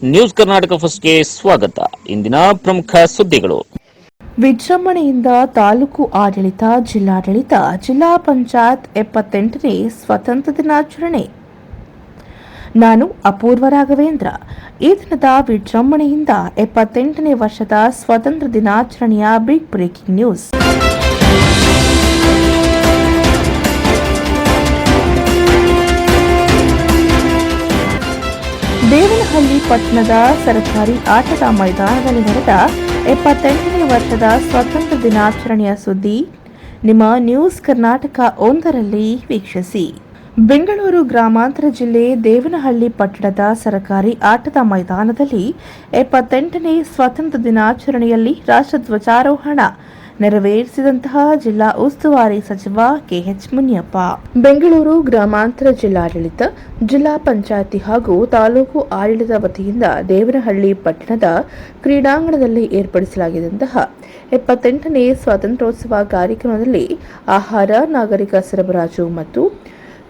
News Karnataka ಫಸ್ಟ್ಗೆ ಸ್ವಾಗತ. ಇಂದಿನ ಪ್ರಮುಖ ಸುದ್ದಿಗಳು. ವಿಜೃಂಭಣೆಯಿಂದ ತಾಲೂಕು ಆಡಳಿತ, ಜಿಲ್ಲಾಡಳಿತ, ಜಿಲ್ಲಾ ಪಂಚಾಯತ್ ಎಪ್ಪತ್ತೆಂಟನೇ ಸ್ವತಂತ್ರ ದಿನಾಚರಣೆ. ನಾನು ಅಪೂರ್ವ ರಾಘವೇಂದ್ರ. ಈ ದಿನದ ವಿಜೃಂಭಣೆಯಿಂದ ಎಪ್ಪತ್ತೆಂಟನೇ ವರ್ಷದ ಸ್ವಾತಂತ್ರ್ಯ ದಿನಾಚರಣೆಯ ಬಿಗ್ ಬ್ರೇಕಿಂಗ್ ನ್ಯೂಸ್ ದೇವನಹಳ್ಳಿ ಪಟ್ಟಣದ ಸರ್ಕಾರಿ ಆಟದ ಮೈದಾನದಲ್ಲಿ ನಡೆದ ಎಪ್ಪತ್ತೆಂಟನೇ ವರ್ಷದ ಸ್ವಾತಂತ್ರ್ಯ ದಿನಾಚರಣೆಯ ಸುದ್ದಿ ನಿಮ್ಮ ನ್ಯೂಸ್ ಕರ್ನಾಟಕ ಒಂದರಲ್ಲಿ ವೀಕ್ಷಿಸಿ. ಬೆಂಗಳೂರು ಗ್ರಾಮಾಂತರ ಜಿಲ್ಲೆ ದೇವನಹಳ್ಳಿ ಪಟ್ಟಣದ ಸರ್ಕಾರಿ ಆಟದ ಮೈದಾನದಲ್ಲಿ ಎಪ್ಪತ್ತೆಂಟನೇ ಸ್ವಾತಂತ್ರ್ಯ ದಿನಾಚರಣೆಯಲ್ಲಿ ರಾಷ್ಟ್ರಧ್ವಜಾರೋಹಣ ನೆರವೇರಿಸಿದಂತಹ ಜಿಲ್ಲಾ ಉಸ್ತುವಾರಿ ಸಚಿವ ಕೆಎಚ್ ಮುನಿಯಪ್ಪ. ಬೆಂಗಳೂರು ಗ್ರಾಮಾಂತರ ಜಿಲ್ಲಾಡಳಿತ, ಜಿಲ್ಲಾ ಪಂಚಾಯತಿ ಹಾಗೂ ತಾಲೂಕು ಆಡಳಿತ ವತಿಯಿಂದ ದೇವನಹಳ್ಳಿ ಪಟ್ಟಣದ ಕ್ರೀಡಾಂಗಣದಲ್ಲಿ ಏರ್ಪಡಿಸಲಾಗಿದ್ದಂತಹ ಎಪ್ಪತ್ತೆಂಟನೇ ಸ್ವಾತಂತ್ರ್ಯೋತ್ಸವ ಕಾರ್ಯಕ್ರಮದಲ್ಲಿ ಆಹಾರ, ನಾಗರಿಕ ಸರಬರಾಜು ಮತ್ತು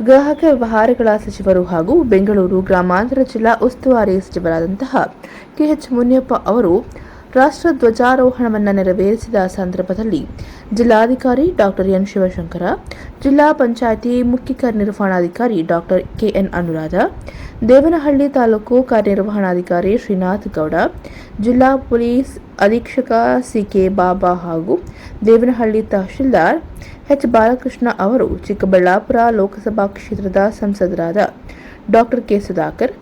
ಗ್ರಾಹಕ ವ್ಯವಹಾರಗಳ ಸಚಿವರು ಹಾಗೂ ಬೆಂಗಳೂರು ಗ್ರಾಮಾಂತರ ಜಿಲ್ಲಾ ಉಸ್ತುವಾರಿ ಸಚಿವರಾದಂತಹ ಕೆಎಚ್ ಮುನಿಯಪ್ಪ ಅವರು ರಾಷ್ಟ್ರ ಧ್ವಜಾರೋಹಣವನ್ನು ನೆರವೇರಿಸಿದ ಸಂದರ್ಭದಲ್ಲಿ ಜಿಲ್ಲಾಧಿಕಾರಿ ಡಾಕ್ಟರ್ ಎನ್ ಶಿವಶಂಕರ, ಜಿಲ್ಲಾ ಪಂಚಾಯಿತಿ ಮುಖ್ಯ ಕಾರ್ಯನಿರ್ವಹಣಾಧಿಕಾರಿ doctor K N Anuradha, Devanahalli taluk ಕಾರ್ಯನಿರ್ವಹಣಾಧಿಕಾರಿ ಶ್ರೀನಾಥ್ ಗೌಡ, ಜಿಲ್ಲಾ ಪೊಲೀಸ್ ಅಧೀಕ್ಷಕ ಸಿಕೆ ಬಾಬಾ ಹಾಗೂ ದೇವನಹಳ್ಳಿ ತಹಶೀಲ್ದಾರ್ ಎಚ್ ಬಾಲಕೃಷ್ಣ ಅವರು ಚಿಕ್ಕಬಳ್ಳಾಪುರ ಲೋಕಸಭಾ ಕ್ಷೇತ್ರದ ಸಂಸದರಾದ ಡಾಕ್ಟರ್ ಕೆ ಸುಧಾಕರ್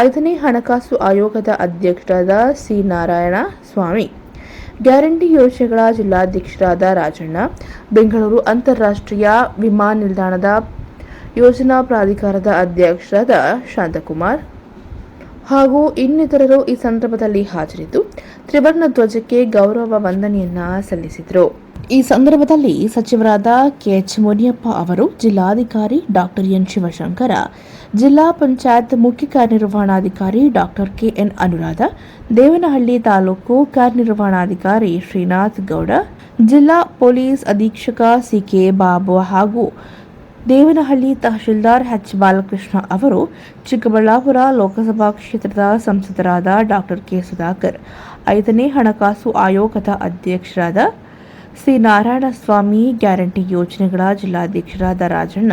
ಐದನೇ ಹಣಕಾಸು ಆಯೋಗದ ಅಧ್ಯಕ್ಷರಾದ ಸಿ. ನಾರಾಯಣ ಸ್ವಾಮಿ, ಗ್ಯಾರಂಟಿ ಯೋಜನೆಗಳ ಜಿಲ್ಲಾಧ್ಯಕ್ಷರಾದ ರಾಜಣ್ಣ, ಬೆಂಗಳೂರು ಅಂತಾರಾಷ್ಟ್ರೀಯ ವಿಮಾನ ನಿಲ್ದಾಣದ ಯೋಜನಾ ಪ್ರಾಧಿಕಾರದ ಅಧ್ಯಕ್ಷರಾದ ಶಾಂತಕುಮಾರ್ ಹಾಗೂ ಇನ್ನಿತರರು ಈ ಸಂದರ್ಭದಲ್ಲಿ ಹಾಜರಿದ್ದು, ತ್ರಿವರ್ಣ ಧ್ವಜಕ್ಕೆ ಗೌರವ ವಂದನೆಯನ್ನ ಸಲ್ಲಿಸಿದರು. ಈ ಸಂದರ್ಭದಲ್ಲಿ ಸಚಿವರಾದ ಕೆಎಚ್ ಮುನಿಯಪ್ಪ ಅವರು ಜಿಲ್ಲಾಧಿಕಾರಿ ಡಾಕ್ಟರ್ ಎನ್ ಶಿವಶಂಕರ, ಜಿಲ್ಲಾ ಪಂಚಾಯತ್ ಮುಖ್ಯ ಕಾರ್ಯನಿರ್ವಹಣಾಧಿಕಾರಿ doctor K N Anuradha, Devanahalli taluk ಕಾರ್ಯನಿರ್ವಹಣಾಧಿಕಾರಿ ಶ್ರೀನಾಥ್ ಗೌಡ, ಜಿಲ್ಲಾ ಪೊಲೀಸ್ ಅಧೀಕ್ಷಕ ಸಿಕೆ ಬಾಬು ಹಾಗೂ ದೇವನಹಳ್ಳಿ ತಹಶೀಲ್ದಾರ್ ಎಚ್ ಬಾಲಕೃಷ್ಣ ಅವರು ಚಿಕ್ಕಬಳ್ಳಾಪುರ ಲೋಕಸಭಾ ಕ್ಷೇತ್ರದ ಸಂಸದರಾದ ಡಾಕ್ಟರ್ ಕೆ ಸುಧಾಕರ್, ಐದನೇ ಹಣಕಾಸು ಆಯೋಗದ ಅಧ್ಯಕ್ಷರಾದ ಸಿ ನಾರಾಯಣಸ್ವಾಮಿ ಗ್ಯಾರಂಟಿ ಯೋಜನೆಗಳ ಜಿಲ್ಲಾಧ್ಯಕ್ಷರಾದ ರಾಜಣ್ಣ,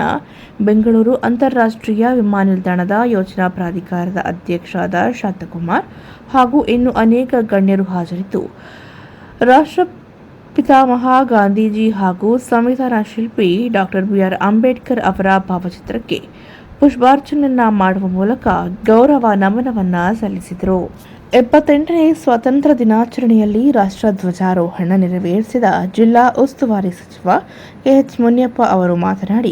ಬೆಂಗಳೂರು ಅಂತಾರಾಷ್ಟ್ರೀಯ ವಿಮಾನ ನಿಲ್ದಾಣದ ಯೋಜನಾ ಪ್ರಾಧಿಕಾರದ ಅಧ್ಯಕ್ಷರಾದ ಶಾಂತಕುಮಾರ್ ಹಾಗೂ ಇನ್ನು ಅನೇಕ ಗಣ್ಯರು ಹಾಜರಿದ್ದು ರಾಷ್ಟ್ರ ಪಿತಾಮಹ ಗಾಂಧೀಜಿ ಹಾಗೂ ಸಂವಿಧಾನ ಶಿಲ್ಪಿ ಡಾಕ್ಟರ್ ಬಿಆರ್ ಅಂಬೇಡ್ಕರ್ ಅವರ ಭಾವಚಿತ್ರಕ್ಕೆ ಪುಷ್ಪಾರ್ಚನೆಯನ್ನ ಮಾಡುವ ಮೂಲಕ ಗೌರವ ನಮನವನ್ನ ಸಲ್ಲಿಸಿದರು. ಎಪ್ಪತ್ತೆಂಟನೇ ಸ್ವಾತಂತ್ರ್ಯ ದಿನಾಚರಣೆಯಲ್ಲಿ ರಾಷ್ಟ್ರ ಧ್ವಜಾರೋಹಣ ನೆರವೇರಿಸಿದ ಜಿಲ್ಲಾ ಉಸ್ತುವಾರಿ ಸಚಿವ ಕೆಎಚ್ ಮುನಿಯಪ್ಪ ಅವರು ಮಾತನಾಡಿ,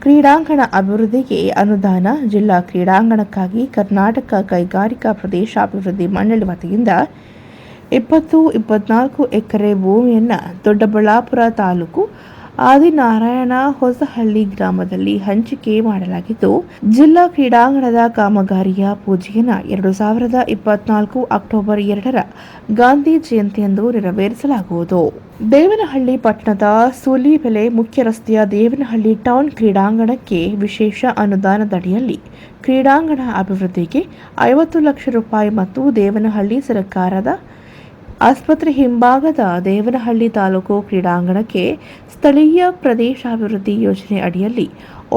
ಕ್ರೀಡಾಂಗಣ ಅಭಿವೃದ್ಧಿಗೆ ಅನುದಾನ, ಜಿಲ್ಲಾ ಕ್ರೀಡಾಂಗಣಕ್ಕಾಗಿ ಕರ್ನಾಟಕ ಕೈಗಾರಿಕಾ ಪ್ರದೇಶ ಅಭಿವೃದ್ಧಿ ಮಂಡಳಿ ವತಿಯಿಂದ ಇಪ್ಪತ್ತು ಇಪ್ಪತ್ನಾಲ್ಕು ಎಕರೆ ಭೂಮಿಯನ್ನು ದೊಡ್ಡಬಳ್ಳಾಪುರ ತಾಲೂಕು ಆದಿನಾರಾಯಣ ಹೊಸಹಳ್ಳಿ ಗ್ರಾಮದಲ್ಲಿ ಹಂಚಿಕೆ ಮಾಡಲಾಗಿದ್ದು, ಜಿಲ್ಲಾ ಕ್ರೀಡಾಂಗಣದ ಕಾಮಗಾರಿಯ ಪೂಜೆಯನ್ನು ಎರಡು ಸಾವಿರದ ಇಪ್ಪತ್ನಾಲ್ಕು ಅಕ್ಟೋಬರ್ ಎರಡರ ಗಾಂಧಿ ಜಯಂತಿಯಂದು ನೆರವೇರಿಸಲಾಗುವುದು. ದೇವನಹಳ್ಳಿ ಪಟ್ಟಣದ ಸೂಲಿಬೆಲೆ ಮುಖ್ಯ ರಸ್ತೆಯ ದೇವನಹಳ್ಳಿ ಟೌನ್ ಕ್ರೀಡಾಂಗಣಕ್ಕೆ ವಿಶೇಷ ಅನುದಾನದಡಿಯಲ್ಲಿ ಕ್ರೀಡಾಂಗಣ ಅಭಿವೃದ್ಧಿಗೆ ಐವತ್ತು ಲಕ್ಷ ರೂಪಾಯಿ ಮತ್ತು ದೇವನಹಳ್ಳಿ ಸರ್ಕಾರದ ಆಸ್ಪತ್ರೆ ಹಿಂಭಾಗದ ದೇವನಹಳ್ಳಿ ತಾಲೂಕು ಕ್ರೀಡಾಂಗಣಕ್ಕೆ ಸ್ಥಳೀಯ ಪ್ರದೇಶಾಭಿವೃದ್ಧಿ ಯೋಜನೆ ಅಡಿಯಲ್ಲಿ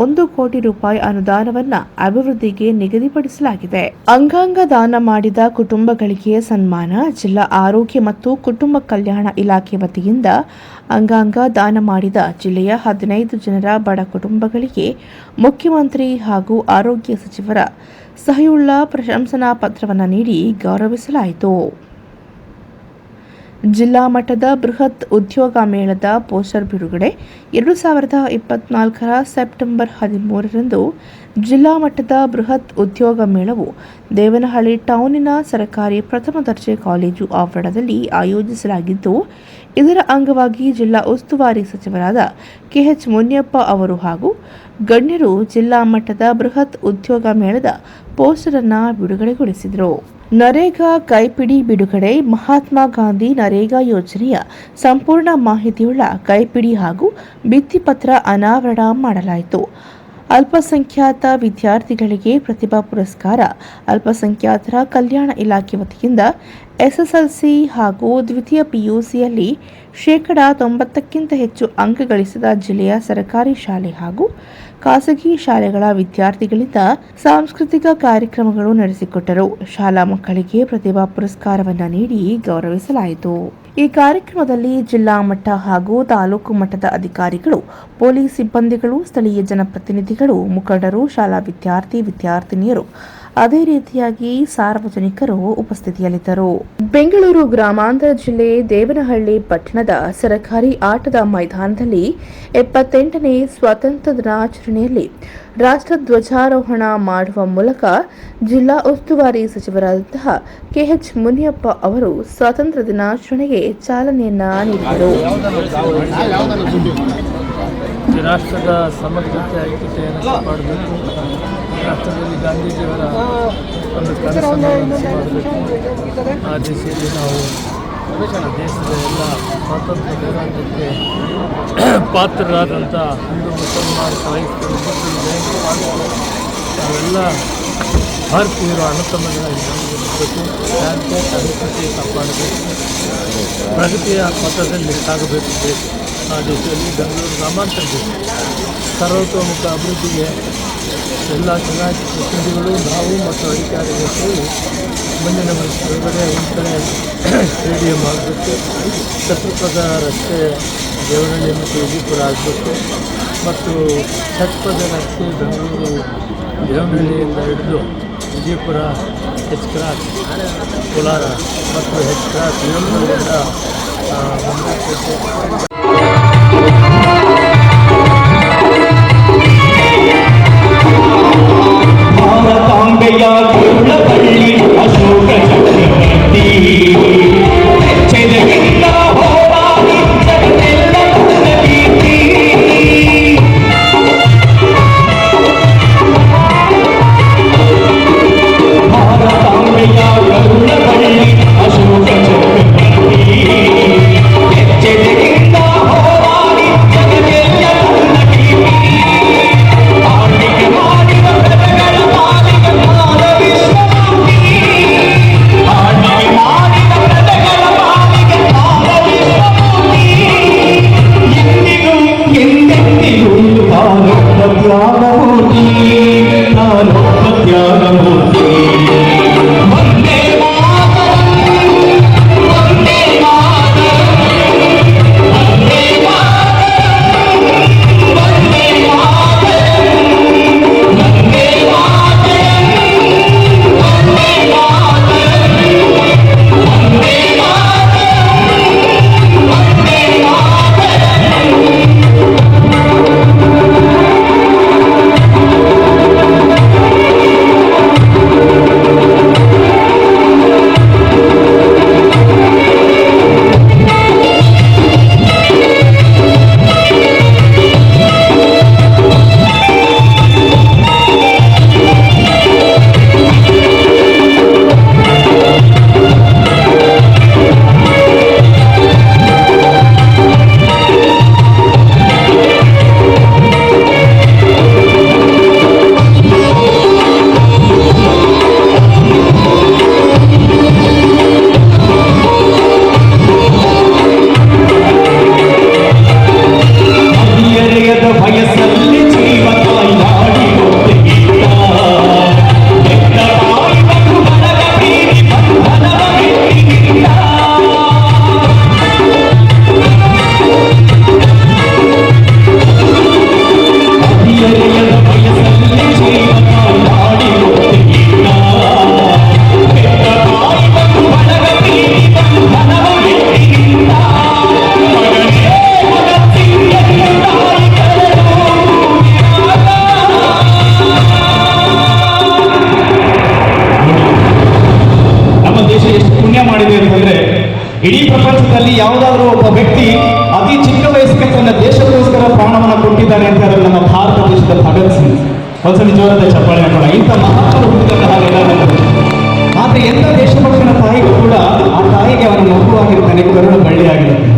ಒಂದು ಕೋಟಿ ರೂಪಾಯಿ ಅನುದಾನವನ್ನು ಅಭಿವೃದ್ಧಿಗೆ ನಿಗದಿಪಡಿಸಲಾಗಿದೆ. ಅಂಗಾಂಗ ದಾನ ಮಾಡಿದ ಕುಟುಂಬಗಳಿಗೆ ಸನ್ಮಾನ, ಜಿಲ್ಲಾ ಆರೋಗ್ಯ ಮತ್ತು ಕುಟುಂಬ ಕಲ್ಯಾಣ ಇಲಾಖೆ ವತಿಯಿಂದ ಅಂಗಾಂಗ ದಾನ ಮಾಡಿದ ಜಿಲ್ಲೆಯ ಹದಿನೈದು ಜನರ ಬಡ ಕುಟುಂಬಗಳಿಗೆ ಮುಖ್ಯಮಂತ್ರಿ ಹಾಗೂ ಆರೋಗ್ಯ ಸಚಿವರ ಸಹಿಯುಳ್ಳ ಪ್ರಶಂಸನಾ ಪತ್ರವನ್ನು ನೀಡಿ ಗೌರವಿಸಲಾಯಿತು. ಜಿಲ್ಲಾ ಮಟ್ಟದ ಬೃಹತ್ ಉದ್ಯೋಗ ಮೇಳದ ಪೋಸ್ಟರ್ ಬಿಡುಗಡೆ ಎರಡು ಸಾವಿರದ ಇಪ್ಪತ್ನಾಲ್ಕರ ಸೆಪ್ಟೆಂಬರ್ ಹದಿಮೂರರಂದು ಜಿಲ್ಲಾ ಮಟ್ಟದ ಬೃಹತ್ ಉದ್ಯೋಗ ಮೇಳವು ದೇವನಹಳ್ಳಿ ಟೌನಿನ ಸರ್ಕಾರಿ ಪ್ರಥಮ ದರ್ಜೆ ಕಾಲೇಜು ಆವರಣದಲ್ಲಿ ಆಯೋಜಿಸಲಾಗಿದ್ದು, ಇದರ ಅಂಗವಾಗಿ ಜಿಲ್ಲಾ ಉಸ್ತುವಾರಿ ಸಚಿವರಾದ ಕೆಎಚ್ ಮುನಿಯಪ್ಪ ಅವರು ಹಾಗೂ ಗಣ್ಯರು ಜಿಲ್ಲಾ ಮಟ್ಟದ ಬೃಹತ್ ಉದ್ಯೋಗ ಮೇಳದ ಪೋಸ್ಟರನ್ನು ಬಿಡುಗಡೆಗೊಳಿಸಿದರು. ನರೇಗಾ ಕೈಪಿಡಿ ಬಿಡುಗಡೆ ಮಹಾತ್ಮ ಗಾಂಧಿ ನರೇಗಾ ಯೋಜನೆಯ ಸಂಪೂರ್ಣ ಮಾಹಿತಿಯುಳ್ಳ ಕೈಪಿಡಿ ಹಾಗೂ ಭಿತ್ತಿಪತ್ರ ಅನಾವರಣ ಮಾಡಲಾಯಿತು. ಅಲ್ಪಸಂಖ್ಯಾತ ವಿದ್ಯಾರ್ಥಿಗಳಿಗೆ ಪ್ರತಿಭಾ ಪುರಸ್ಕಾರ, ಅಲ್ಪಸಂಖ್ಯಾತರ ಕಲ್ಯಾಣ ಇಲಾಖೆ ವತಿಯಿಂದ ಎಸ್ಎಸ್ಎಲ್ಸಿ ಹಾಗೂ ದ್ವಿತೀಯ ಪಿಯುಸಿಯಲ್ಲಿ ಶೇಕಡಾ ತೊಂಬತ್ತಕ್ಕಿಂತ ಹೆಚ್ಚು ಅಂಕ ಗಳಿಸಿದ ಜಿಲ್ಲೆಯ ಸರ್ಕಾರಿ ಶಾಲೆ ಹಾಗೂ ಖಾಸಗಿ ಶಾಲೆಗಳ ವಿದ್ಯಾರ್ಥಿಗಳಿಂದ ಸಾಂಸ್ಕೃತಿಕ ಕಾರ್ಯಕ್ರಮಗಳು ನಡೆಸಿಕೊಟ್ಟರು. ಶಾಲಾ ಮಕ್ಕಳಿಗೆ ಪ್ರತಿಭಾ ಪುರಸ್ಕಾರವನ್ನು ನೀಡಿ ಗೌರವಿಸಲಾಯಿತು. ಈ ಕಾರ್ಯಕ್ರಮದಲ್ಲಿ ಜಿಲ್ಲಾ ಮಟ್ಟ ಹಾಗೂ ತಾಲೂಕು ಮಟ್ಟದ ಅಧಿಕಾರಿಗಳು, ಪೊಲೀಸ್ ಸಿಬ್ಬಂದಿಗಳು, ಸ್ಥಳೀಯ ಜನಪ್ರತಿನಿಧಿಗಳು, ಮುಖಂಡರು, ಶಾಲಾ ವಿದ್ಯಾರ್ಥಿ, ವಿದ್ಯಾರ್ಥಿನಿಯರು ಅದೇ ರೀತಿಯಾಗಿ ಸಾರ್ವಜನಿಕರು ಉಪಸ್ಥಿತಿಯಲ್ಲಿದ್ದರು. ಬೆಂಗಳೂರು ಗ್ರಾಮಾಂತರ ಜಿಲ್ಲೆ ದೇವನಹಳ್ಳಿ ಪಟ್ಟಣದ ಸರಕಾರಿ ಆಟದ ಮೈದಾನದಲ್ಲಿ ಎಪ್ಪತ್ತೆಂಟನೇ ಸ್ವಾತಂತ್ರ್ಯ ದಿನಾಚರಣೆಯಲ್ಲಿ ರಾಷ್ಟ್ರ ಧ್ವಜಾರೋಹಣ ಮಾಡುವ ಮೂಲಕ ಜಿಲ್ಲಾ ಉಸ್ತುವಾರಿ ಸಚಿವರಾದಂತಹ ಕೆಎಚ್ ಮುನಿಯಪ್ಪ ಅವರು ಸ್ವಾತಂತ್ರ್ಯ ದಿನಾಚರಣೆಗೆ ಚಾಲನೆಯನ್ನ ನೀಡಿದರು. ಈ ರಾಷ್ಟ್ರದ ಸಮಗ್ರತೆ, ಐಕ್ಯತೆಯನ್ನು ಕಾಪಾಡಬೇಕು. ರಾಷ್ಟ್ರದಲ್ಲಿ ಗಾಂಧೀಜಿಯವರ ಒಂದು ಕನಸನ್ನು ಮಾಡಬೇಕು ಆ ದಿಸೆಯಲ್ಲಿ ನಾವು ದೇಶದ ಎಲ್ಲ ಸ್ವಾತಂತ್ರ್ಯ ಹೋರಾಟಕ್ಕೆ ಪಾತ್ರರಾದಂಥ ಹಿಂದೂ, ಮುಸಲ್ಮಾನ, ಕ್ರೈಸ್ತರು, ಮುಸ್ಲಿಂ ಜೈನರು ನಾವೆಲ್ಲ ಭಾರತೀಯರು ಐಕ್ಯತೆ ಕಾಪಾಡಬೇಕು. ಪ್ರಗತಿಯ ಪಥದಲ್ಲಿ ಸಾಗಬೇಕು. ದೇಶ ಆ ದೇಶದಲ್ಲಿ ಬೆಂಗಳೂರು ಗ್ರಾಮಾಂತರ ದೇಶ ಸರ್ವತೋಮುಖ ಅಭಿವೃದ್ಧಿಗೆ ಎಲ್ಲ ಚುನಾಯಿತ ಪ್ರತಿನಿಧಿಗಳು ನಾವು ಮತ್ತು ಅಧಿಕಾರಿಗಳು ಸೇರಿ ಮುಂದಿನ ಒಳಗಡೆ ಒಂದು ಕಡೆ ಸ್ಟೇಡಿಯಂ ಆಗಬೇಕು. ಛತ್ರಪದ ರಸ್ತೆ ದೇವನಹಳ್ಳಿ ಮತ್ತು ವಿಜಯಪುರ ಆಗಬೇಕು. ಮತ್ತು ಛತ್ಪದ ರಸ್ತೆ ಬೆಂಗಳೂರು ದೇವನಹಳ್ಳಿಯಿಂದ ಹಿಡಿದು ವಿಜಯಪುರ ಹೆಚ್ ಕ್ರಾಸ್ ಕೋಲಾರ ಮತ್ತು ಹೆಚ್ ಕ್ರಾಸ್ ದೇವನಹಳ್ಳಿಯಿಂದ ಆ, భారతాంబయ్య గురుల పల్లి అశోక చక్రవర్తి. ಇಡೀ ಪ್ರಪಂಚದಲ್ಲಿ ಯಾವುದಾದ್ರೂ ಒಬ್ಬ ವ್ಯಕ್ತಿ ಅತಿ ಚಿಕ್ಕ ವಯಸ್ಸಿಗೆ ತನ್ನ ದೇಶಕ್ಕೋಸ್ಕರ ಪ್ರಾಣವನ್ನು ಕೊಟ್ಟಿದ್ದಾನೆ ಅಂತ ಹೇಳಿದ್ರೆ ನಮ್ಮ ಭಾರತ ದೇಶದ ಭಗತ್ ಸಿಂಗ್. ಹೊಸ ನಿಜವಾದ ಚಪ್ಪಾಳೆ ಹಾಕೋಣ. ಇಂಥ ಮಹತ್ವದ ಆದ್ರೆ ಎಂಥ ದೇಶಭಕ್ತನ ತಾಯಿಗೂ ಕೂಡ ಆ ತಾಯಿಗೆ ಅವನ ಮಗುವಾಗಿರ್ತಾನೆ ಕರುಳು ಬಳ್ಳಿಯಾಗಿರುತ್ತೆ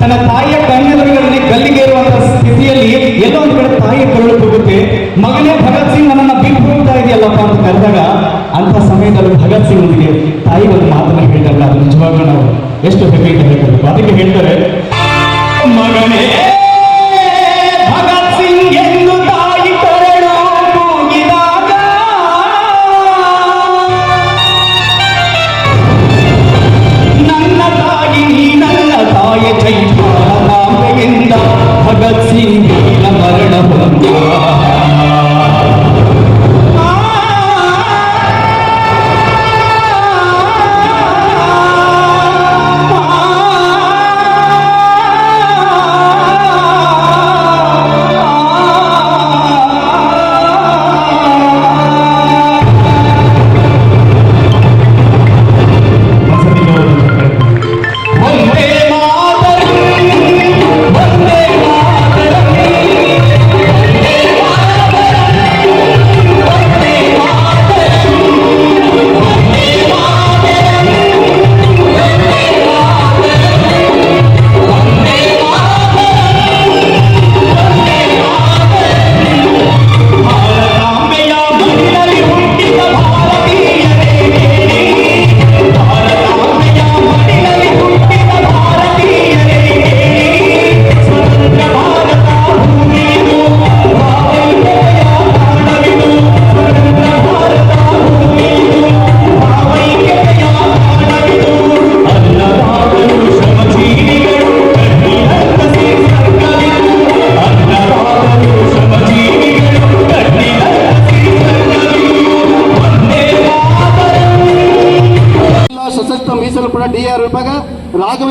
ತನ್ನ ತಾಯಿಯ ಕಣ್ಣೆದುರುಗಳಲ್ಲಿ ಗಲ್ಲಿಗೇರುವಂತಹ ಸ್ಥಿತಿಯಲ್ಲಿ ಎಲ್ಲೋ ಒಂದು ಕಡೆ ತಾಯಿಯ ಕರುಳು ಹೋಗುತ್ತೆ ಮಗನೇ ಭಗತ್ ಸಿಂಗ್ ನನ್ನ ಬಿಟ್ಟು ಹೋಗ್ತಾ ಇದೆಯಲ್ಲಪ್ಪ ಅಂತ ಕರೆದಾಗ ಅಂತ ಸಮಯದಲ್ಲಿ ಭಗತ್ ಸಿಂಗ್ ತಾಯಿ ಒಂದು ಮಾತನ್ನ ಹೇಳಿದಾಗ ಅದು ನಿಜವಾಗ್ಲೂ ನಾವು ಎಷ್ಟು ಹೆಮ್ಮೆ ಅದಕ್ಕೆ ಹೇಳ್ತಾರೆ. ಮಗನೇ.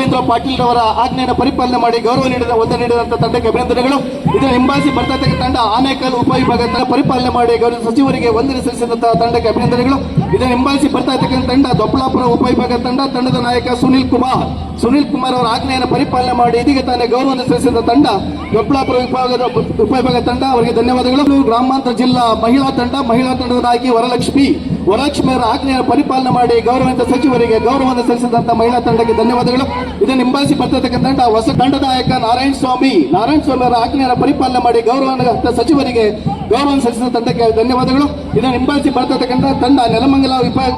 ರಾಘವೇಂದ್ರ ಪಾಟೀಲ್ ಅವರ ಆಜ್ಞೆಯನ್ನು ಪರಿಪಾಲನೆ ಮಾಡಿ ಗೌರವ ನೀಡಿದ ಒತ್ತು ನೀಡಿದಂತ ತಂಡಕ್ಕೆ ಅಭಿನಂದನೆಗಳು. ಇದನ್ನು ಹಿಂಬಾಲಿಸಿ ಬರ್ತಕ್ಕ ತಂಡ ಆನೇಕಲ್ ಉಪವಿಭಾಗದ ಪರಿಪಾಲನೆ ಮಾಡಿ ಗೌರವ ಸಚಿವರಿಗೆ ವಂದನೆ ಸಲ್ಲಿಸಿದಂತಹ ತಂಡಕ್ಕೆ ಅಭಿನಂದನೆಗಳು. ಇದನ್ನು ಹಿಂಬಾಲಿಸಿ ಬರ್ತಾ ಇರ್ತಕ್ಕಂಥ ತಂಡ ದೊಪ್ಪಲಾಪುರ ಉಪವಿಭಾಗದ ತಂಡ, ತಂಡದ ನಾಯಕ ಸುನಿಲ್ ಕುಮಾರ್. ಸುನಿಲ್ ಕುಮಾರ್ ಅವರ ಆಜ್ಞೆಯನ್ನು ಪರಿಪಾಲನೆ ಮಾಡಿ ಇದೀಗ ತಾನೇ ಗೌರವ ಸಲ್ಲಿಸಿದ ತಂಡ ದೊಪ್ಪಲಾಪುರ ವಿಭಾಗದ ಉಪವಿಭಾಗ ತಂಡ. ಅವರಿಗೆ ಧನ್ಯವಾದಗಳು. ಗ್ರಾಮಾಂತರ ಜಿಲ್ಲಾ ಮಹಿಳಾ ತಂಡ, ಮಹಿಳಾ ತಂಡದ ನಾಯಕಿ ವರಲಕ್ಷ್ಮಿ. ವರಲಕ್ಷ್ಮಿ ಆಜ್ಞೆಯ ಪರಿಪಾಲನೆ ಮಾಡಿ ಗೌರವಂತ ಸಚಿವರಿಗೆ ಗೌರವವನ್ನು ಸಲ್ಲಿಸಿದಂತ ಮಹಿಳಾ ತಂಡಕ್ಕೆ ಧನ್ಯವಾದಗಳು. ಇದನ್ನು ಹಿಂಬಾಲಿಸಿ ಬರ್ತಕ್ಕಂಥ ಹೊಸ ತಂಡದ ನಾಯಕ ನಾರಾಯಣ ಸ್ವಾಮಿ. ನಾರಾಯಣ ಸ್ವಾಮಿ ಅವರ ಪರಿಪಾಲನೆ ಮಾಡಿ ಗೌರವಂತ ಸಚಿವರಿಗೆ ಗೌರವ ಸಲ್ಲಿಸಿದ ತಂಡಕ್ಕೆ ಧನ್ಯವಾದಗಳು. ಇದನ್ನು ಹಿಂಬಾಲಿಸಿ ಬರ್ತಕ್ಕಂಥ ತಂಡ, ನೆಲಮಂಗಲ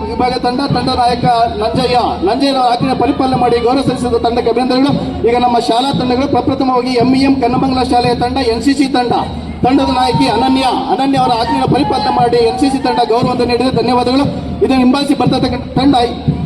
ವಿಭಾಗ ತಂಡ ತಂಡ ನಾಯಕ ನಂಜಯ್ಯ. ನಂಜಯ್ಯರ ಆಜ್ಞೆಯ ಪರಿಪಾಲನೆ ಮಾಡಿ ಗೌರವ ಸಲ್ಲಿಸಿದ ತಂಡಕ್ಕೆ ಅಭಿನಂದನೆಗಳು. ಈಗ ನಮ್ಮ ಶಾಲಾ ತಂಡಗಳು ಪ್ರಪ್ರಥಮವಾಗಿ ಎಂಇಎಂ ಕನ್ನಮಂಗಲ ಶಾಲೆಯ ತಂಡ ಎನ್ಸಿಸಿ ತಂಡ. ತಂಡದ ನಾಯಕಿ ಅನನ್ಯ ಅನನ್ಯ ಅವರ ಆಜ್ಞೆಯನ್ನು ಪರಿಪಾಲನೆ ಮಾಡಿ ಎನ್ ಸಿ ಸಿ ತಂಡ ಗೌರವವನ್ನು ನೀಡಿದ. ಧನ್ಯವಾದಗಳು. ಇದನ್ನು ಹಿಂಬಾಲಿಸಿ ಬರ್ತಕ್ಕಂಥ ತಂಡ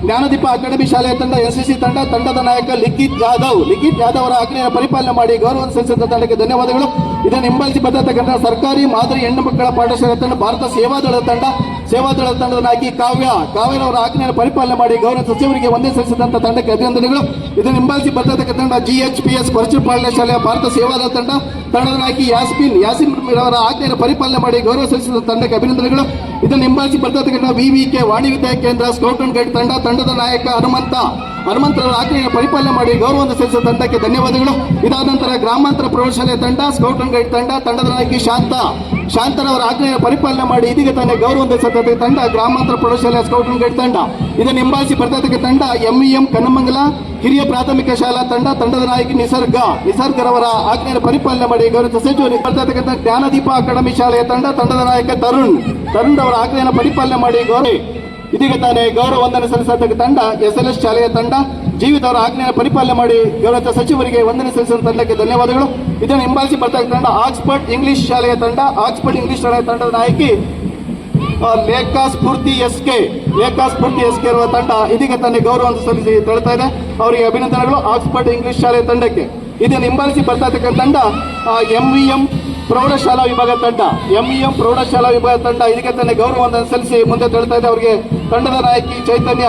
ಜ್ಞಾನದೀಪ ಅಕಾಡೆಮಿ ಶಾಲೆಯ ತಂಡ, ಎನ್ಸಿಸಿ ತಂಡ, ತಂಡದ ನಾಯಕ ಲಿಖಿತ್ ಜಾಧವ್. ಲಿಖಿತ್ ಜಾಧವ್ ಅವರ ಆಜ್ಞೆಯನ್ನು ಪರಿಪಾಲನೆ ಮಾಡಿ ಗೌರವ ಸಲ್ಲಿಸಿದ ತಂಡಕ್ಕೆ ಧನ್ಯವಾದಗಳು. ಇದನ್ನು ಹಿಂಬಾಲಿಸಿ ಬರ್ತಕ್ಕಂಥ ಸರ್ಕಾರಿ ಮಾದರಿ ಹೆಣ್ಣು ಮಕ್ಕಳ ಪಾಠಶಾಲೆ ತಂಡ, ಭಾರತ ಸೇವಾದಳ ತಂಡ ಸೇವಾದಳದ ತಂಡದ ನಾಯಕಿ ಕಾವ್ಯ ಕಾವ್ಯರವರ ಆಜ್ಞೆಯನ್ನು ಪರಿಪಾಲನೆ ಮಾಡಿ ಗೌರವ ಸಚಿವರಿಗೆ ಒಂದೇ ಸಲ್ಲಿಸಿದಂತ ತಂಡಕ್ಕೆ ಅಭಿನಂದನೆಗಳು. ಇದನ್ನು ಹಿಂಬಾಲಿಸಿ ತಂಡ ಪರಿಚಯ ಪಾಲನೆ ಶಾಲೆಯ ಭಾರತ ಸೇವಾದಳ ತಂಡ. ತಂಡದ ನಾಯಕಿ ಯಾಸ್ಮಿನ್ ಯಾಸಿನ್ ಅವರ ಆಜ್ಞೆಯನ್ನು ಪರಿಪಾಲನೆ ಮಾಡಿ ಗೌರವ ಸಲ್ಲಿಸಿದ ತಂಡಕ್ಕೆ ಅಭಿನಂದನೆಗಳು. ಇದನ್ನು ಹಿಂಬಾಲಿಸಿ ಬರ್ತಕ್ಕಂಥ ವಿವಿಕೆ ವಾಣಿ ವಿದ್ಯಾ ಕೇಂದ್ರ ಸ್ಕೌಟ್ ಅಂಡ್ ಗೈಡ್ ತಂಡ, ತಂಡದ ನಾಯಕ ಹನುಮಂತ. ಹನುಮಂತರವರ ಆಜ್ಞೆಯನ್ನು ಪರಿಪಾಲನೆ ಮಾಡಿ ಗೌರವವನ್ನು ಸಲ್ಲಿಸಿದ ತಂಡಕ್ಕೆ ಧನ್ಯವಾದಗಳು. ಇದಾದ ನಂತರ ಗ್ರಾಮಾಂತರ ಪ್ರೌಢಶಾಲೆ ತಂಡ ಸ್ಕೌಟ್ ಅಂಡ್ ಗೈಡ್ ತಂಡ, ತಂಡದ ನಾಯಕಿ ಶಾಂತ. ಶಾಂತರವರ ಆಜ್ಞೆಯ ಪರಿಪಾಲನೆ ಮಾಡಿ ಇದೀಗ ತಾನೇ ಗೌರವವನ್ನು ಸಲ್ಲಿಸಿದ ತಂಡ, ಗ್ರಾಮಾಂತರ ಪ್ರೌಢಶಾಲೆ ಸ್ಕೌಟ್ ಅಂಡ್ ಗೈಡ್ ತಂಡ, ಇದನ್ನು ಹಿಂಬಾಲಿಸಿ ಬರ್ತಕ್ಕಂಥ ತಂಡ ಎಂಇಎಂ ಕನ್ನಮಂಗಲ ಹಿರಿಯ ಪ್ರಾಥಮಿಕ ಶಾಲಾ ತಂಡ, ತಂಡದ ನಾಯಕಿ ನಿಸರ್ಗ, ನಿಸರ್ಗರವರ ಆಜ್ಞೆಯ ಪರಿಪಾಲನೆ ಮಾಡಿ ಗೌರವ ಸಚಿವರು ಬರ್ತಕ್ಕಂಥ ಜ್ಞಾನದೀಪ ಅಕಾಡೆಮಿ ಶಾಲೆಯ ತಂಡ, ತಂಡದ ನಾಯಕ ತರುಣ್ ತರುಣ್ ಅವರ ಆಜ್ಞೆಯನ್ನು ಪರಿಪಾಲನೆ ಮಾಡಿ ಗೌರವ, ಇದೀಗ ತಾನೇ ಗೌರವ ವಂದನೆ ಸಲ್ಲಿಸತಕ್ಕ ತಂಡ ಎಸ್ ಎಲ್ ಎಸ್ ಶಾಲೆಯ ತಂಡ ಜೀವಿತ ಅವರ ಆಜ್ಞೆಯನ್ನು ಪರಿಪಾಲನೆ ಮಾಡಿ ಗೌರವ ಸಚಿವರಿಗೆ ವಂದನೆ ಸಲ್ಲಿಸಿದ ತಂಡಕ್ಕೆ ಧನ್ಯವಾದಗಳು. ಇದನ್ನು ಹಿಂಬಾಲಿಸಿ ಬರ್ತಾ ತಂಡ ಆಕ್ಸ್ಫರ್ಡ್ ಇಂಗ್ಲಿಷ್ ಶಾಲೆಯ ತಂಡ, ಆಕ್ಸ್ಫರ್ಡ್ ಇಂಗ್ಲಿಷ್ ಶಾಲೆಯ ತಂಡದ ನಾಯಕಿ Lekha Spoorthi S K, Lekha Spoorthi S K ಇರುವ ತಂಡ ಇದೀಗ ತನ್ನ ಗೌರವ ಸಲ್ಲಿಸಿ ತಳ್ತಾ ಇದೆ. ಅವರಿಗೆ ಅಭಿನಂದನೆಗಳು ಆಕ್ಸ್ಫರ್ಡ್ ಇಂಗ್ಲಿಷ್ ಶಾಲೆಯ ತಂಡಕ್ಕೆ. ಇದನ್ನು ಹಿಂಬಾಲಿಸಿ ಬರ್ತಾ ಇರ್ತಕ್ಕಂಥ ತಂಡ ಎಂ ವಿ ಎಂ ಪ್ರೌಢಶಾಲಾ ವಿಭಾಗ ತಂಡ ಎಂ ವಿ ಎಂ ಪ್ರೌಢಶಾಲಾ ವಿಭಾಗ ತಂಡ ಇದಕ್ಕೆ ತನ್ನ ಗೌರವವನ್ನು ಸಲ್ಲಿಸಿ ಮುಂದೆ ತಳ್ತಾ ಇದೆ. ಅವರಿಗೆ ತಂಡದ ನಾಯಕಿ ಚೈತನ್ಯ